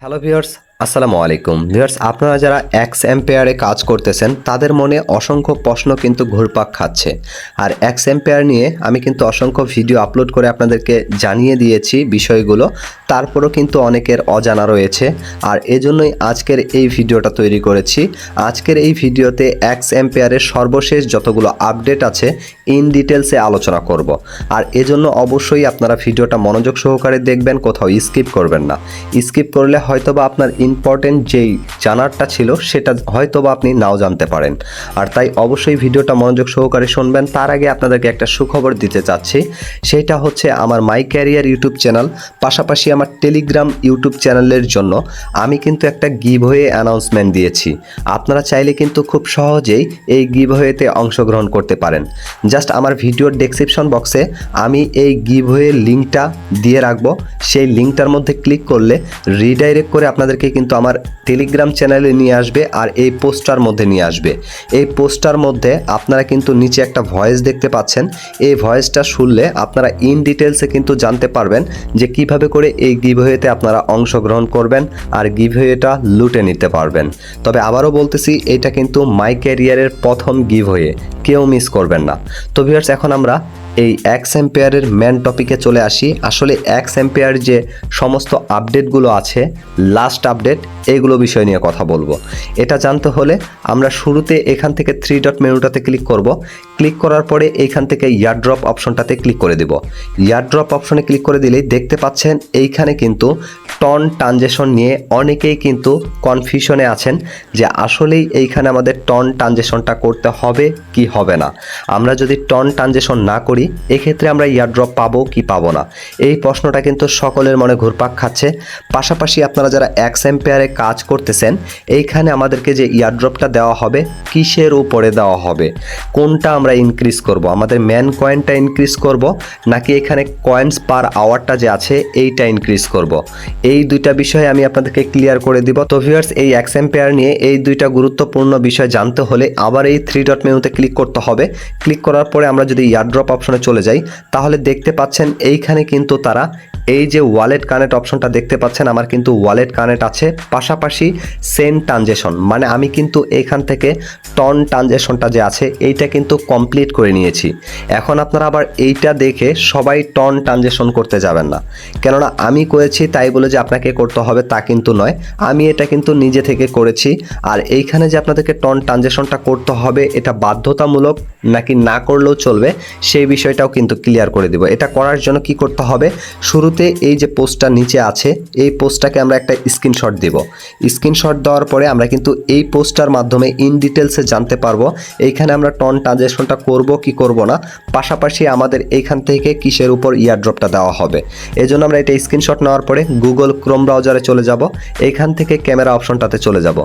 Hello viewers আসসালামু আলাইকুম। Viewers, আপনারা যারা এক্স এম্পেয়ারে কাজ করতেছেন, তাদের মনে অসংখ্য প্রশ্ন কিন্তু ঘুরপাক খাচ্ছে। আর এক্স এম্পেয়ার নিয়ে আমি কিন্তু অসংখ্য ভিডিও আপলোড করে আপনাদেরকে জানিয়ে দিয়েছি বিষয়গুলো। তারপরও কিন্তু অনেকের অজানা রয়েছে। আর এজন্যই আজকের এই ভিডিওটা তৈরি করেছি। আজকের এই ভিডিওতে এক্স এম্পেয়ারের সর্বশেষ যতগুলো আপডেট আছে, ইন ডিটেলসে আলোচনা করব। আর এজন্য অবশ্যই আপনারা ভিডিওটা মনোযোগ সহকারে দেখবেন, কোথাও স্কিপ করবেন না। স্কিপ করলে হয়তোবা আপনার ইম্পর্টেন্ট যেই জানারটা ছিল, সেটা হয়তো বা আপনি নাও জানতে পারেন। আর তাই অবশ্যই ভিডিওটা মনোযোগ সহকারে শুনবেন। তার আগে আপনাদেরকে একটা সুখবর দিতে চাচ্ছি। সেটা হচ্ছে আমার মাই ক্যারিয়ার ইউটিউব চ্যানেল পাশাপাশি আমার টেলিগ্রাম ইউটিউব চ্যানেলের জন্য আমি কিন্তু একটা গিভওয়ে অ্যানাউন্সমেন্ট দিয়েছি। আপনারা চাইলে কিন্তু খুব সহজেই এই গিভওয়েতে অংশগ্রহণ করতে পারেন। জাস্ট আমার ভিডিওর ডেসক্রিপশন বক্সে আমি এই গিভওয়ে লিঙ্কটা দিয়ে রাখব। সেই লিঙ্কটার মধ্যে ক্লিক করলে রিডাইরেক্ট করে আপনাদেরকে কিন্তু আমার টেলিগ্রাম চ্যানেলে নিয়ে আসবে আর এই পোস্টার মধ্যে নিয়ে আসবে। এই পোস্টার মধ্যে আপনারা কিন্তু নিচে একটা ভয়েস দেখতে পাচ্ছেন। এই ভয়েসটা শুনলে আপনারা ইন ডিটেলসে কিন্তু জানতে পারবেন যে কীভাবে করে এই গিভওয়েতে আপনারা অংশগ্রহণ করবেন আর গিভওয়েটা লুটে নিতে পারবেন। তবে আবারও বলতেছি, এটা কিন্তু মাই ক্যারিয়ারের প্রথম গিভওয়ে কেউ মিস করবেন না। তো ভিউয়ার্স এখন আমরা এই এক্স এম্পেয়ারের মেন টপিকে চলে আসি। আসলে এক্স এম্পেয়ার যে সমস্ত আপডেটগুলো আছে লাস্ট আপডেট এগুলো বিষয় নিয়ে কথা বলব। এটা জানতে হলে আমরা শুরুতে এখান থেকে থ্রি ডট মেনুটাতে ক্লিক করব। ক্লিক করার পরে এইখান থেকে ইয়ারড্রপ অপশনটাতে ক্লিক করে দেব। ইয়ারড্রপ অপশনে ক্লিক করে দিলেই দেখতে পাচ্ছেন এইখানে কিন্তু টন ট্রানজেকশন নিয়ে অনেকেই কিন্তু কনফিউশনে আছেন যে আসলেই এইখানে আমাদের টন ট্রানজেকশনটা করতে হবে কি হবে না। আমরা যদি টন ট্রানজেকশন না করি এক্ষেত্রে আমরা ইয়ারড্রপ পাবো কি পাবো না? এই প্রশ্নটা কিন্তু সকলের মনে ঘুরপাক খাচ্ছে। পাশাপাশি আপনারা যারা এক্স এম্পেয়ারে কাজ করতেছেন, এইখানে আমাদেরকে যে ইয়ারড্রপটা দেওয়া হবে, কিসের উপরে দেওয়া হবে? কোনটা আমরা ইনক্রিজ করব? আমাদের ম্যান কয়েনটা ইনক্রিজ করব, নাকি এখানে কয়েন্স পার আওয়ারটা যে আছে, এইটা ইনক্রিজ করব? এই দুইটা বিষয় আমি আপনাদেরকে ক্লিয়ার করে দিব। তো ভিউয়ার্স এই এক্স এম্পেয়ার নিয়ে এই দুইটা গুরুত্বপূর্ণ বিষয় জানতে হলে আবার এই থ্রি ডট মেনুতে ক্লিক করতে হবে। ক্লিক করার পরে আমরা যদি ইয়ারড্রপ অপশনে চলে যাই তাহলে দেখতে পাচ্ছেন এইখানে কিন্তু তারা এই যে ওয়ালেট কানেক্ট অপশনটা দেখতে পাচ্ছেন, আমার কিন্তু ওয়ালেট কানেক্ট আছে। পাশাপাশি সেন্ড ট্রানজেকশন মানে আমি কিন্তু এখান থেকে টন ট্রানজেকশনটা যে আছে, এইটা কিন্তু কমপ্লিট করে নিয়েছি। এখন আপনারা আবার এইটা দেখে সবাই টন ট্রানজেকশন করতে যাবেন না। কেননা আমি করেছি, তাই বলে যে আপনাকে করতে হবে তা কিন্তু নয়। আমি এটা কিন্তু নিজে থেকে করেছি, আর এইখানে যে আপনাদেরকে টন ট্রানজেকশনটা করতে হবে, এটা বাধ্যতামূলক নাকি না করলেও চলবে, সেই বিষয়টাও কিন্তু ক্লিয়ার করে দিব। এটা করার জন্য কি করতে হবে? শুরুতে এই যে পোস্টটা নিচে আছে, এই পোস্টটাকে আমরা একটা স্ক্রিনশট দিব। স্ক্রিনশট দেওয়ার পরে আমরা কিন্তু এই পোস্টটার মাধ্যমে ইন ডিটেলসে জানতে পারব, এইখানে আমরা টন ট্রানজেকশনটা করব কি করব না, পাশাপাশি আমাদের এইখান থেকে কিসের উপর ইয়ারড্রপটা দেওয়া হবে। এই জন্য আমরা এটা স্ক্রিনশট নেওয়ার পরে গুগল ক্রোম ব্রাউজারে চলে যাব, এইখান থেকে ক্যামেরা অপশনটাতে চলে যাব।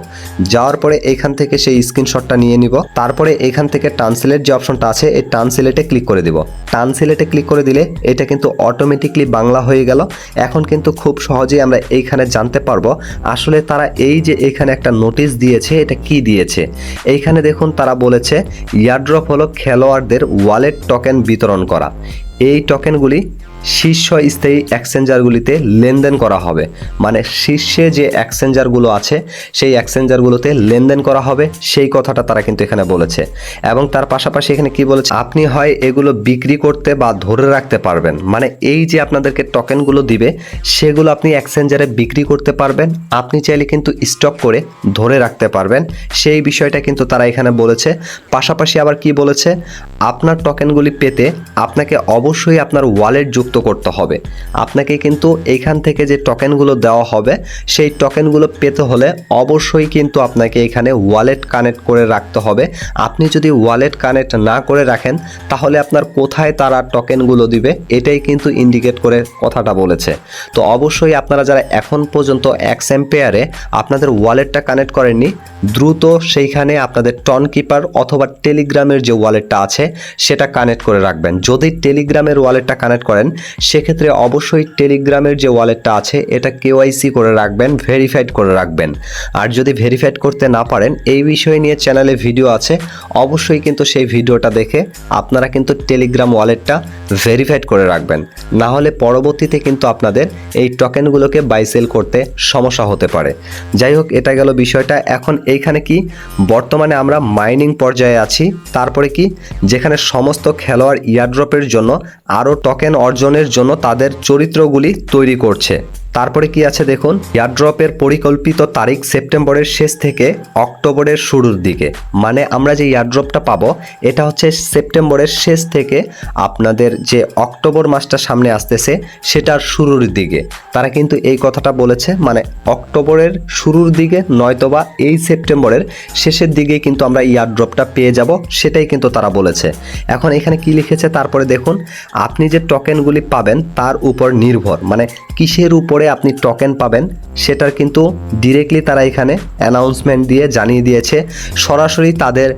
যাওয়ার পরে এইখান থেকে সেই স্ক্রিনশটটা নিয়ে নিব, তারপরে এইখান থেকে ট্রান্সলেট যে অপশনটা আছে, এই ট্রান্সলেটে ক্লিক করে দিব। ট্রান্সলেটে ক্লিক করে দিলে এটা কিন্তু অটোমেটিকলি বাংলা হয়ে গেল। এখন কিন্তু খুব সহজেই আমরা এইখানে জানতে পারব আসলে তারা এই যে এখানে একটা নোটিশ দিয়েছে, এটা কি দিয়েছে? এইখানে দেখুন তারা বলেছে, ইয়ারড্রপ হলো খেলোয়াড়দের ওয়ালেট টোকেন বিতরণ করা। এই টোকেনগুলি শীর্ষস্থায়ী এক্সচেঞ্জারগুলিতে লেনদেন করা হবে। মানে শীর্ষে যে এক্সচেঞ্জারগুলো আছে, সেই এক্সচেঞ্জারগুলোতে লেনদেন করা হবে, সেই কথাটা তারা কিন্তু এখানে বলেছে। এবং তার পাশাপাশি এখানে কি বলেছে? আপনি হয় এগুলো বিক্রি করতে বা ধরে রাখতে পারবেন। মানে এই যে আপনাদেরকে টোকেনগুলো দিবে, সেগুলো আপনি এক্সচেঞ্জারে বিক্রি করতে পারবেন। আপনি চাইলে কিন্তু স্টক করে ধরে রাখতে পারবেন। সেই বিষয়টা কিন্তু তারা এখানে বলেছে। পাশাপাশি আবার কি বলেছে? আপনার টোকেনগুলি পেতে আপনাকে অবশ্যই আপনার ওয়ালেট যুক্ত করতে হবে। আপনাকে কিন্তু এইখান থেকে যে টোকেনগুলো দেওয়া হবে, সেই টোকেনগুলো পেতে হলে অবশ্যই কিন্তু আপনাকে এখানে ওয়ালেট কানেক্ট করে রাখতে হবে। আপনি যদি ওয়ালেট কানেক্ট না করে রাখেন, তাহলে আপনার কোথায় তারা টোকেনগুলো দিবে, এটাই কিন্তু ইন্ডিকেট করে কথাটা বলেছে। তো অবশ্যই আপনারা যারা এখন পর্যন্ত এক্স এম্পেয়ারে আপনাদের ওয়ালেটটা কানেক্ট করেননি, দ্রুত সেইখানে আপনাদের টন কিপার অথবা টেলিগ্রামের যে ওয়ালেটটা আছে, সেটা কানেক্ট করে রাখবেন। যদি টেলিগ্রামের ওয়ালেটটা কানেক্ট করেন, সেক্ষেত্রে অবশ্যই টেলিগ্রামের যে ওয়ালেটটা আছে, এটা কেওয়াইসি করে রাখবেন, ভেরিফাইড করে রাখবেন। আর যদি ভেরিফাইড করতে না পারেন, এই বিষয় নিয়ে চ্যানেলে ভিডিও আছে, অবশ্যই কিন্তু সেই ভিডিওটা দেখে আপনারা কিন্তু টেলিগ্রাম ওয়ালেটটা ভেরিফাইড করে রাখবেন। না হলে পরবর্তীতে কিন্তু আপনাদের এই টোকেনগুলোকে বাইসেল করতে সমস্যা হতে পারে। যাই হোক, এটা গেল বিষয়টা। এখন এইখানে কি? বর্তমানে আমরা মাইনিং পর্যায়ে আছি। তারপরে কি? যেখানে সমস্ত খেলোয়াড় ইয়ারড্রপের জন্য আরও টোকেন অর্জনের জন্য তাদের চরিত্রগুলি তৈরি করছে। তারপরে কি আছে দেখুন? ইয়ারড্রপের পরিকল্পিত তারিখ সেপ্টেম্বরের শেষ থেকে অক্টোবরের শুরুর দিকে। মানে আমরা যে ইয়ারড্রপটা পাবো, এটা হচ্ছে সেপ্টেম্বরের শেষ থেকে আপনাদের যে অক্টোবর মাসটা সামনে আসতেছে, সেটার শুরুর দিকে। তারা কিন্তু এই কথাটা বলেছে মানে অক্টোবরের শুরুর দিকে নয়তোবা এই সেপ্টেম্বরের শেষের দিকে কিন্তু আমরা ইয়ারড্রপটা পেয়ে যাব, সেটাই কিন্তু তারা বলেছে। এখন এখানে কি লিখেছে? তারপরে দেখুন, আপনি যে টোকেনগুলি পাবেন, তার উপর নির্ভর। মানে কিসের উপরে আপনি টোকেন পাবেন, সেটার কিন্তু ডিরেক্টলি তারা এখানে অ্যানাউন্সমেন্ট দিয়ে জানিয়ে দিয়েছে, সরাসরি তাদের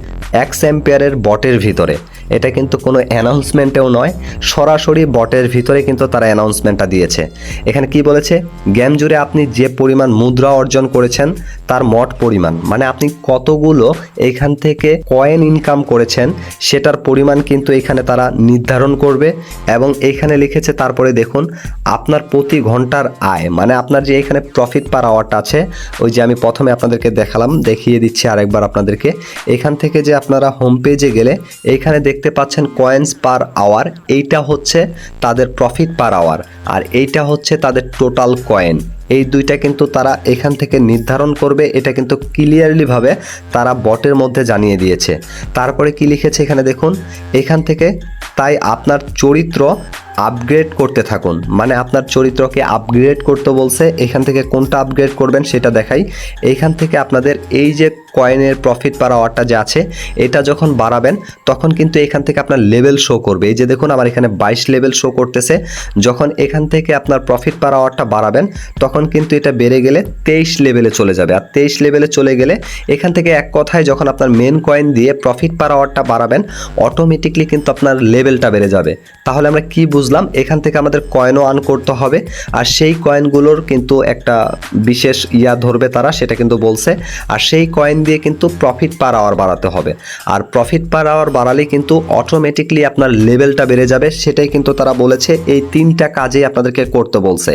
এক্স এম্পিয়ারের বটের ভিতরে। এটা কিন্তু কোনো অ্যানাউন্সমেন্টেও নয়, সরাসরি বটের ভিতরে কিন্তু তারা অ্যানাউন্সমেন্টটা দিয়েছে। এখানে কি বলেছে? গেম জুড়ে আপনি যে পরিমাণ মুদ্রা অর্জন করেছেন, তার মোট পরিমাণ। মানে আপনি কতগুলো এইখান থেকে কয়েন ইনকাম করেছেন, সেটার পরিমাণ কিন্তু এখানে তারা নির্ধারণ করবে এবং এইখানে লিখেছে, তারপরে দেখুন, আপনার প্রতি ঘণ্টার আয় মানে আপনার যে এখানে প্রফিট পার আওয়ারটা আছে, ওই যে আমি প্রথমে আপনাদেরকে দেখালাম, দেখিয়ে দিচ্ছি আরেকবার আপনাদেরকে। এখান থেকে যে আপনারা হোম পেজে গেলে এইখানে দেখতে পাচ্ছেন কয়েন্স পার আওয়ার এইটা হচ্ছে তাদের প্রফিট পার আওয়ার আর এইটা হচ্ছে তাদের টোটাল কয়েন এই দুইটা কিন্তু তারা এখান থেকে নির্ধারণ করবে, এটা কিন্তু ক্লিয়ারলিভাবে তারা বটের মধ্যে জানিয়ে দিয়েছে। তারপরে কি লিখেছে এখানে দেখুন, এখান থেকে তাই আপনার চরিত্র আপগ্রেড করতে থাকুন। মানে আপনার চরিত্রকে আপগ্রেড করতে বলছে, এখান থেকে কোনটা আপগ্রেড করবেন সেটা দেখাই। এইখান থেকে আপনাদের এই যে কয়েনের প্রফিট পার আওয়ারটা যে আছে, এটা যখন বাড়াবেন, তখন কিন্তু এখান থেকে আপনার লেভেল শো করবে। এই যে দেখুন, আমার এখানে বাইশ লেভেল শো করতেছে। যখন এখান থেকে আপনার প্রফিট পার আওয়ারটা বাড়াবেন, তখন কিন্তু এটা বেড়ে গেলে তেইশ লেভেলে চলে যাবে। আর তেইশ লেভেলে চলে গেলে এখান থেকে এক কথায় যখন আপনার মেন কয়েন দিয়ে প্রফিট পার আওয়ারটা বাড়াবেন অটোমেটিকলি কিন্তু আপনার লেভেলটা বেড়ে যাবে। তাহলে আমরা কি বুঝলাম, এখান থেকে আমাদের কয়েনও আর্ন করতে হবে। আর সেই কয়েনগুলোর কিন্তু একটা বিশেষ ইয়া ধরবে তারা, সেটা কিন্তু বলছে। আর সেই কয়েন দিয়ে কিন্তু প্রফিট পার আওয়ার বাড়াতে হবে। আর প্রফিট পার আওয়ার বাড়ালে কিন্তু অটোমেটিকলি আপনার লেভেলটা বেড়ে যাবে। সেটাই কিন্তু তারা বলেছে, এই তিনটা কাজেই আপনাদেরকে করতে বলছে।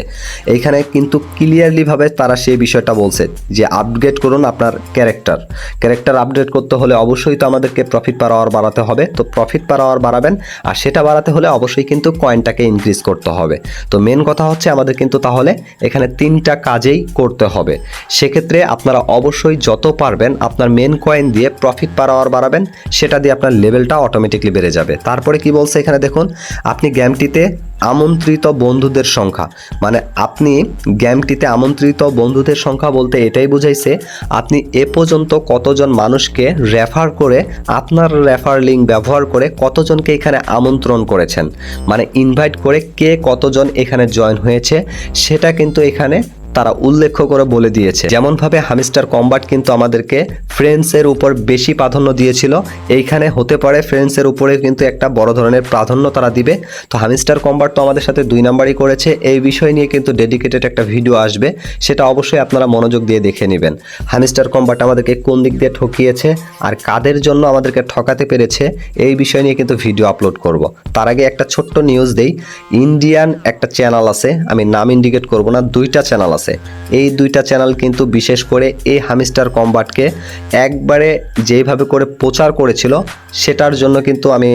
এইখানে কিন্তু ক্লিয়ারলিভাবে তারা সেই বিষয়টা বলছে, যে আপগ্রেড করুন আপনার ক্যারেক্টার ক্যারেক্টার আপডেট করতে হলে অবশ্যই তো আমাদেরকে প্রফিট পার আওয়ার বাড়াতে হবে। তো প্রফিট পার আওয়ার বাড়াবেন, আর সেটা বাড়াতে হলে অবশ্যই কিন্তু কয়েনটাকে ইনক্রিজ করতে হবে। তো মেন কথা হচ্ছে আমাদের কিন্তু তাহলে এখানে তিনটা কাজেই করতে হবে। সেক্ষেত্রে আপনারা অবশ্যই যত পারবেন আপনার মেন কয়েন দিয়ে প্রফিট পার আওয়ার বাড়াবেন, সেটা দিয়ে আপনার লেভেলটা অটোমেটিকলি বেড়ে যাবে। তারপরে কি বলছে এখানে দেখুন, আপনি গেমটিতে আমন্ত্রিত বন্ধুদের সংখ্যা। মানে আপনি গেমটিতে আমন্ত্রিত বন্ধুদের সংখ্যা বলতে এটাই বুঝাইছে, আপনি এ পর্যন্ত কতজন মানুষকে রেফার করে, আপনার রেফার লিঙ্ক ব্যবহার করে কতজনকে এখানে আমন্ত্রণ করেছেন? মানে ইনভাইট করে কে কতজন এখানে জয়েন হয়েছে, সেটা কিন্তু এখানে তারা উল্লেখ করে বলে দিয়েছে। যেমনভাবে হামিস্টার কম্বাট কিন্তু আমাদেরকে ফ্রেন্ডসের উপর বেশি প্রাধান্য দিয়েছিল, এইখানে হতে পারে ফ্রেন্ডসের উপরে কিন্তু একটা বড় ধরনের প্রাধান্য তারা দিবে। তো হামিস্টার কম্বাট তো আমাদের সাথে দুই নাম্বারই করেছে, এই বিষয় নিয়ে কিন্তু ডেডিকেটেড একটা ভিডিও আসবে, সেটা অবশ্যই আপনারা মনোযোগ দিয়ে দেখে নেবেন। হামিস্টার কম্বাট আমাদেরকে কোন দিক দিয়ে ঠকিয়েছে আর কাদের জন্য আমাদেরকে ঠকাতে পেরেছে, এই বিষয় নিয়ে কিন্তু ভিডিও আপলোড করব। তার আগে একটা ছোট্ট নিউজ দেই ইন্ডিয়ান একটা চ্যানেল আছে, আমি নাম ইন্ডিকেট করব না, দুইটা চ্যানেল আছে। এই দুইটা চ্যানেল কিন্তু বিশেষ করে এই হামিস্টার কম্বাটকে একবারে যেইভাবে করে প্রচার করেছিল, সেটার জন্য কিন্তু আমি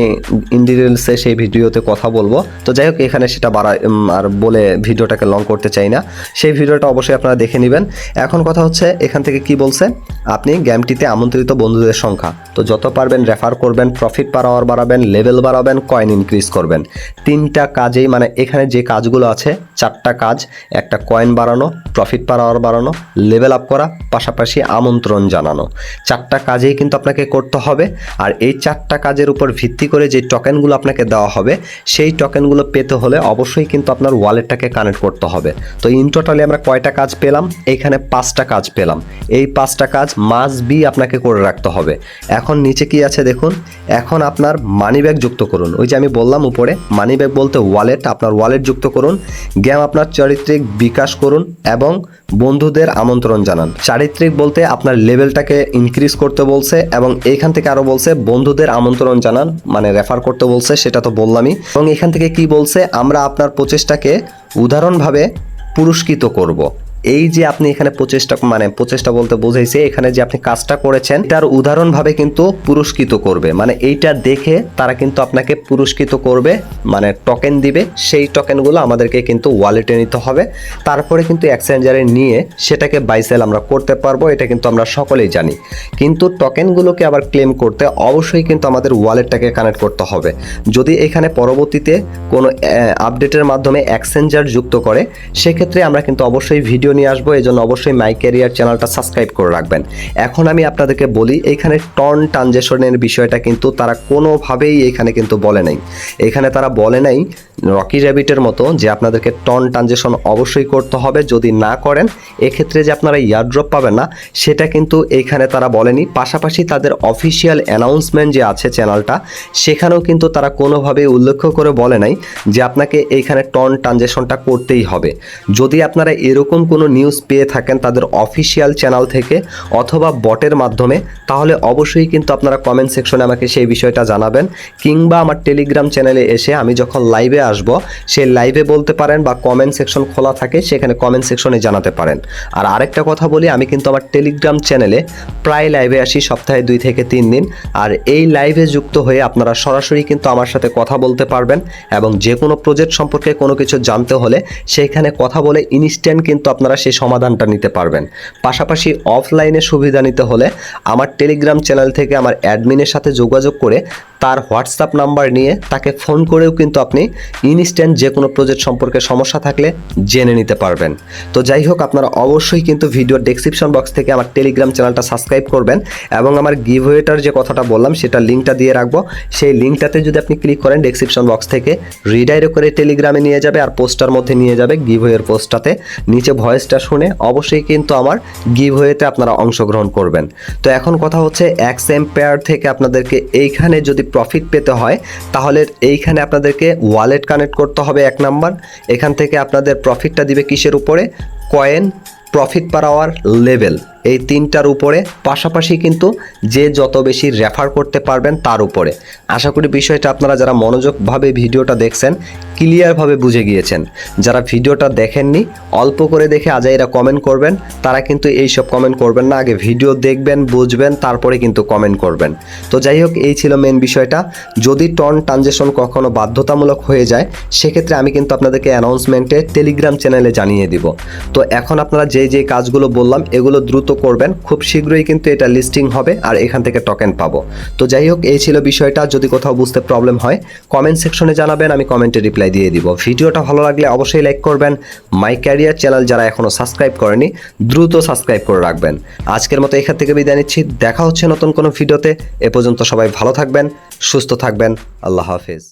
ইন্ডিটেলসে সেই ভিডিওতে কথা বলব। তো যাই হোক, এখানে সেটা বাড়া আর বলে ভিডিওটাকে লং করতে চাই না। সেই ভিডিওটা অবশ্যই আপনারা দেখে নেবেন। এখন কথা হচ্ছে, এখান থেকে কি বলছে? আপনি গেমটিতে আমন্ত্রিত বন্ধুদের সংখ্যা। তো যত পারবেন রেফার করবেন প্রফিট পার আওয়ার বাড়াবেন লেভেল বাড়াবেন কয়েন ইনক্রিজ করবেন। তিনটা কাজেই মানে এখানে যে কাজগুলো আছে, চারটা কাজ, একটা কয়েন বাড়ানো প্রফিট পাওয়ার বাড়ানো লেভেল আপ করা, পাশাপাশি আমন্ত্রণ জানানো। চারটা কাজেই কিন্তু আপনাকে করতে হবে। আর এই চারটা কাজের উপর ভিত্তি করে যে টোকেনগুলো আপনাকে দেওয়া হবে, সেই টোকেনগুলো পেতে হলে অবশ্যই কিন্তু আপনার ওয়ালেটটাকে কানেক্ট করতে হবে। তো ইন টোটালি আমরা কয়টা কাজ পেলাম? এইখানে পাঁচটা কাজ পেলাম। এই পাঁচটা কাজ মাস বি আপনাকে করে রাখতে হবে। এখন নিচে কি আছে দেখুন? এখন আপনার মানি ব্যাগ যুক্ত করুন। ওই যে আমি বললাম উপরে মানি ব্যাগ বলতে ওয়ালেট আপনার ওয়ালেট যুক্ত করুন। গেম আপনার চারিত্রিক বিকাশ করুন এবং বন্ধুদের আমন্ত্রণ জানান। চারিত্রিক বলতে আপনার লেভেলটাকে ইনক্রিজ করতে বলছে এবং এইখান থেকে আরও বলছে, বন্ধুদের আমন্ত্রণ জানান মানে রেফার করতে বলছে, সেটা তো বললামই। এবং এখান থেকে কি বলছে, আমরা আপনার প্রচেষ্টাকে উদাহরণভাবে পুরস্কৃত করব। এই যে আপনি এখানে প্রচেষ্টা মানে প্রচেষ্টা বলতে বোঝাইছে, এখানে যে আপনি কাজটা করেছেন তার উদাহরণভাবে কিন্তু পুরস্কৃত করবে। মানে এইটা দেখে তারা কিন্তু আপনাকে পুরস্কৃত করবে মানে টোকেন দিবে, সেই টোকেনগুলো আমাদেরকে কিন্তু ওয়ালেটে নিতে হবে। তারপরে কিন্তু এক্সচেঞ্জারে নিয়ে সেটাকে বাইসেল আমরা করতে পারব, এটা কিন্তু আমরা সকলেই জানি। কিন্তু টোকেনগুলোকে আবার ক্লেম করতে অবশ্যই কিন্তু আমাদের ওয়ালেটটাকে কানেক্ট করতে হবে। যদি এখানে পরবর্তীতে কোনো আপডেটের মাধ্যমে এক্সচেঞ্জার যুক্ত করে, সেক্ষেত্রে আমরা কিন্তু অবশ্যই ভিডিও নিয়ে আসব এই জন্য অবশ্যই মাই ক্যারিয়ার চ্যানেলটা সাবস্ক্রাইব করে রাখবেন। এখন আমি আপনাদেরকে বলি, এখানে টর্ন ট্রানজেকশনের বিষয়টা কিন্তু তারা কোনোভাবেই এখানে কিন্তু বলে নাই। এখানে তারা বলে নাই রকি র্যাবিটের মতো যে আপনাদেরকে টর্ন ট্রানজেকশন অবশ্যই করতে হবে, যদি না করেন, এক্ষেত্রে যে আপনারা ইয়ারড্রপ পাবেন না, সেটা কিন্তু এইখানে তারা বলেনি। পাশাপাশি তাদের অফিসিয়াল অ্যানাউন্সমেন্ট যে আছে চ্যানেলটা, সেখানেও কিন্তু তারা কোনোভাবেই উল্লেখ করে বলে নাই যে আপনাকে এইখানে টর্ন ট্রানজেকশনটা করতেই হবে। যদি আপনারা এরকম কোনো নিউজ পেয়ে থাকেন তাদের অফিসিয়াল চ্যানেল থেকে অথবা বটের মাধ্যমে, তাহলে অবশ্যই কিন্তু আপনারা কমেন্ট সেকশনে আমাকে সেই বিষয়টা জানাবেন, কিংবা আমার টেলিগ্রাম চ্যানেলে এসে আমি যখন লাইভে আসব সেই লাইভে বলতে পারেন বা কমেন্ট সেকশন খোলা থাকে, সেখানে কমেন্ট সেকশনে জানাতে পারেন। আর আরেকটা কথা বলি, আমি কিন্তু আমার টেলিগ্রাম চ্যানেলে প্রায় লাইভে আসি, সপ্তাহে দুই থেকে তিন দিন। আর এই লাইভে যুক্ত হয়ে আপনারা সরাসরি কিন্তু আমার সাথে কথা বলতে পারবেন এবং যে কোনো প্রজেক্ট সম্পর্কে কোনো কিছু জানতে হলে সেইখানে কথা বলে ইনস্ট্যান্ট কিন্তু আপনারা সেই সমাধানটা নিতে পারবেন। পাশাপাশি অফলাইনে সুবিধা নিতে হলে আমার টেলিগ্রাম চ্যানেল থেকে আমার অ্যাডমিনের সাথে যোগাযোগ করে তার হোয়াটসঅ্যাপ নাম্বার নিয়ে তাকে ফোন করেও কিন্তু আপনি ইনস্ট্যান্ট যে কোনো প্রজেক্ট সম্পর্কে সমস্যা থাকলে জেনে নিতে পারবেন। তো যাই হোক আপনারা অবশ্যই কিন্তু ভিডিওর ডেসক্রিপশন বক্স থেকে আমার টেলিগ্রাম চ্যানেলটা সাবস্ক্রাইব করবেন এবং আমার গিভওয়েটার যে কথাটা বললাম, সেটা লিঙ্কটা দিয়ে রাখব। সেই লিঙ্কটাতে যদি আপনি ক্লিক করেন ডেসক্রিপশন বক্স থেকে রিডাইরেক্ট করে টেলিগ্রামে নিয়ে যাবে আর পোস্টার মধ্যে নিয়ে যাবে গিভওয়ের পোস্টটাতে নিচে ভয়েসটা শুনে অবশ্যই কিন্তু আমার গিভওয়েতে আপনারা অংশগ্রহণ করবেন। তো এখন কথা হচ্ছে এক্স এম্পায়ার থেকে আপনাদেরকে এইখানে যদি প্রফিট পেতে হয়, তাহলে এইখানে আপনাদেরকে ওয়ালেট কানেক্ট করতে হবে এক নাম্বার। এখান থেকে আপনাদের প্রফিটটা দিবে কিসের উপরে? Coin profit per hour level এই তিনটার উপরে, পাশাপাশি কিন্তু যে যত বেশি রেফার করতে পারবেন তার উপরে। আশা করি বিষয়টা আপনারা যারা মনোযোগভাবে ভিডিওটা দেখছেন ক্লিয়ারভাবে বুঝে গিয়েছেন। যারা ভিডিওটা দেখেননি, অল্প করে দেখে আজাইরা কমেন্ট করবেন। তারা কিন্তু এই সব কমেন্ট করবেন না। আগে ভিডিও দেখবেন, বুঝবেন, তারপরে কিন্তু কমেন্ট করবেন। তো যাই হোক, এই ছিল মেন বিষয়টা। যদি টর্ন ট্রানজেকশন কখনো বাধ্যতামূলক হয়ে যায়, সেক্ষেত্রে আমি কিন্তু আপনাদেরকে অ্যানাউন্সমেন্টে টেলিগ্রাম চ্যানেলে জানিয়ে দিব। তো এখন আপনারা যে যে কাজগুলো বললাম, এগুলো দ্রুত করবেন। খুব শীঘ্রই কিন্তু এটা লিস্টিং হবে আর এখান থেকে টোকেন পাবো। তো যাই হোক, এই ছিল বিষয়টা। যদি কোথাও বুঝতে প্রবলেম হয় কমেন্ট সেকশনে জানাবেন, আমি কমেন্টে রিপ্লাই দিয়ে দিব। ভিডিওটা ভালো লাগলে অবশ্যই লাইক করবেন। মাই ক্যারিয়ার চ্যানেল যারা এখনও সাবস্ক্রাইব করেনি, দ্রুত সাবস্ক্রাইব করে রাখবেন। আজকের মতো এখান থেকে বিদায় নিচ্ছি। দেখা হচ্ছে নতুন কোনো ভিডিওতে। এ পর্যন্ত সবাই ভালো থাকবেন, সুস্থ থাকবেন। আল্লাহ হাফিজ।